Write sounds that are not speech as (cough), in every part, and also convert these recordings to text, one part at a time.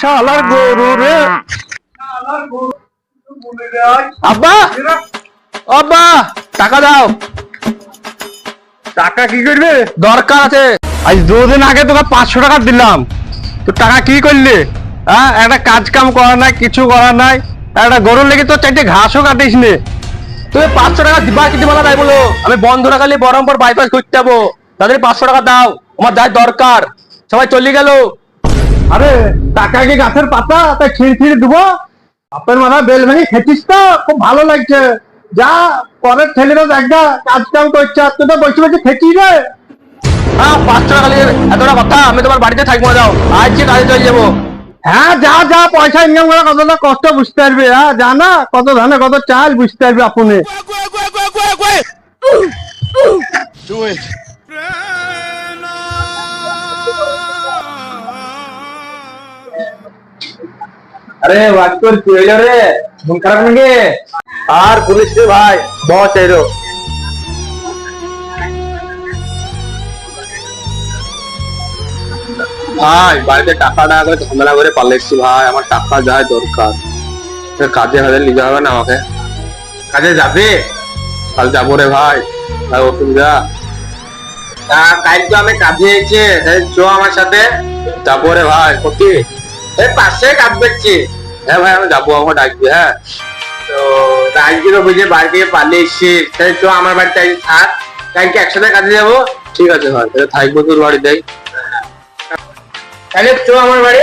শালার গরু রে। আব্বা আব্বা টাকা দাও। টাকা কি করবে? দরকার আছে। আজ দুদিন আগে তোকে পাঁচশো টাকা দিলাম। তো টাকা কি করলি? হ্যাঁ একটা কাজ কাম করা নাই কিছু করা নাই। একটা গরুর লেগে তো চারটে ঘাসও কাটিস নে। তুমি পাঁচশো টাকা দিবা কি দিবা না তাই বলো। আমি বন্ধ রাখালে বরমপুর বাইপাস করতে যাব। তাদের পাঁচশো টাকা দাও। আমার যাই দরকার সবাই চলে গেল। আরে টাকা কি গাছের পাতা? তাই ছিঁড়ে ছিঁড়ে দেবো। বাপের মাথা বেল ভেঙে খেতিস তো খুব ভালো লাগছে। যা পরের ছেলেরা একটা কাজ কাম করছে আর তুই তো বসে বসে খেতি রে। হ্যাঁ পাঁচশো টাকা নিয়ে এতটা কথা আমি তোমার বাড়িতে থাকব না যাও আজকে কাজে চলে যাব। হ্যাঁ যা যা পয়সা ইনকাম করা কতটা কষ্ট বুঝতে পারবে হ্যাঁ? যা না কত ধানে কত চাল বুঝতে পারবে আপনি। আরে ওয়াক্তর কি হইল রে। মন খারাপ নাকি? আর পুলিশ রে ভাই বস এলো ভাই বাড়িতে টাকা টাকা করে ঝামেলা করে পালাইছি ভাই আমার টাকা যায় দরকার। কাজে হাজে নিতে হবে না আমাকে। কাজে যাবে? কাল যাব রে ভাই। ভাই ওটুক যা। কাল তো আমি কাজে এসেছি। চ আমার সাথে। যাব রে ভাই কতি এই পাশে কাজ করছি হ্যাঁ ভাই, আমি যাব আমাকে ডাকবি হ্যাঁ। তো আজকে বুঝে বাড়ি থেকে পালিয়ে এসছি। তাই তো আমার বাড়িতে আজকে থাক। কালকে একসাথে কাজে যাব? ঠিক আছে ভাই, তাহলে থাকব তোর বাড়িতেই তাহলে চো আমার বাড়ি।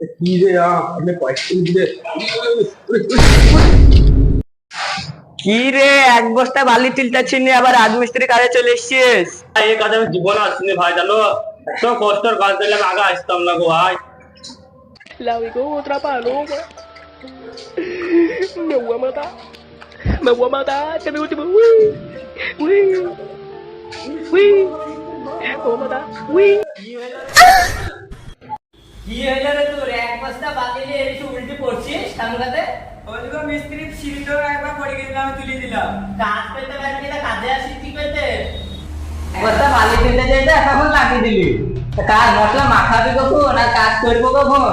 কি রে আপনি কয়েকদিন দিলে কি রে এক বস্তা বালি তিলটাচ্ছি নিয়ে আবার রাজমিস্ত্রি কাজে চলে এসছিস এই কাজে আমি জীবনে আসিনি ভাই জানো এত কষ্টের কাজ দিলে আমি আগে আসতাম না গো ভাই La ubicó otra paloma. Me voy a matar. Me voy a matar. Este es mi último. Uy. Uy. Uy. Me voy a matar. Uy. কি হইল রে তোর? এক বস্তা বালি নিয়ে এসে উল্টে পড়ছিস মিস্ত্রি সিঁড়িটা একবার পড়ে গেছিল তুলে দিলাম। কাজ করতে পারবি না কাজে আসিস কি করতে? বস্তা বালি যেতে এখন লাগিয়ে দিলি। কাজ মশলা মাখাবি কখন আর কাজ করব কখন?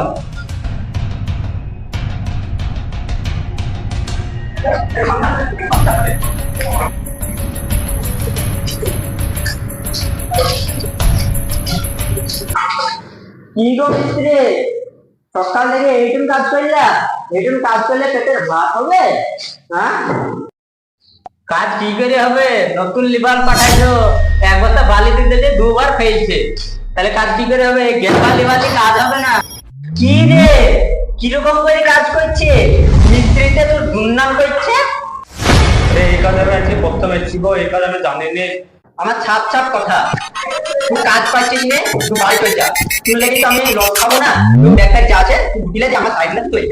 (laughs) কি গো মিস্ত্রি সকাল থেকে এইটুন কাজ করলা? এইটুন কাজ করলে পেটের ভাত হবে? হ্যাঁ? কাজ কি করে হবে? নতুন লিভার পাঠাইছো। এক বস্তা বালি দিতে দুবার ফেলছে তাহলে কাজ কি করে হবে? গেপা লিভারে কাজ হবে না। কি রে? কীরকম করে কাজ করছে? মিস্ত্রিতে তোর দুর্নাম করছে? এই কাজে আমি আজকে প্রথম এসেছি গো এই কাজ আমি জানি নে আমার ছাপ ছাপ কথা। তুই কাজ পাচ্ছিস নে, তুই বাড়ি চলে যা। তুই লেগে আমি লস খাব না, তুই ব্যাগটা যা আছে দিলে যে আমার সাইকেলটা তুই